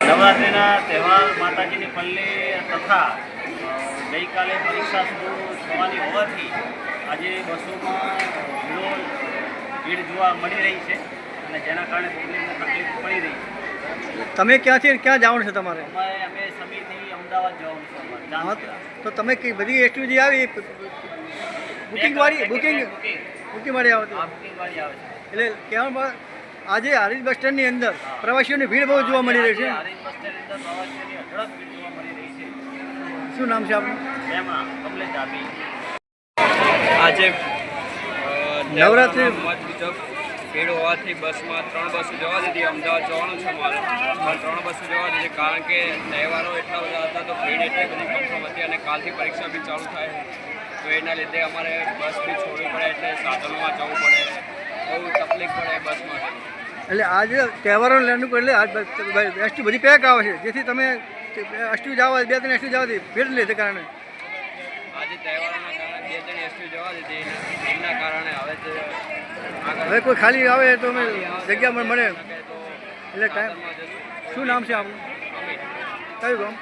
નવરાત્રિના તહેવાર માતાજીની પલ્લી તથા ગઈકાલે પરીક્ષા શરૂ થવાની હોવાથી આજે બસોમાં ભીડો ભીડ જોવા મળી રહી છે અને જેના કારણે પબ્લિકને તકલીફ પડી રહી છે. તમે ક્યાંથી ક્યાં જવાનું છે તમારે? અમે સમિતિ અમદાવાદ છે. તો તમે કઈ બધી એસટીજી આવી? બુકિંગ વાળી? બુકિંગ? બુકિંગ. વાળી આવે એટલે કહેવામાં આજે હારીજ બસ સ્ટેન્ડની અંદર પ્રવાસીઓની ભીડ બહુ જોવા મળી રહી છે. શું નામ છે આપનું? આજે નવરાત્રિ- ભીડ હોવાથી બસમાં ત્રણ બસો જવા દીધી. અમદાવાદ જવાનું છે મારે. ત્રણ બસો જવા દીધી કારણ કે તહેવારો એટલા બધા હતા તો ભીડ એટલી બધી પક્ષો હતી અને કાલથી પરીક્ષા બી ચાલુ થાય. તો એના લીધે અમારે બસ બી છોડવી પડે એટલે સાધનોમાં જવું પડે. બહુ તકલીફ પડે બસ માટે. એટલે આજે તહેવારોને લેવાનું એટલે આજ એસટી બધી પેક આવે છે. જેથી તમે એસટી જવા બે ત્રણ એસટી જવાથી ભીડ લીધે કારણે. આજે તહેવારોના કારણે બે ત્રણ એસટી જવા દીધી. એના કારણે હવે હવે કોઈ ખાલી આવે તો અમે જગ્યા મળે. એટલે ટાઈમ શું નામ છે આપનું Tyrone.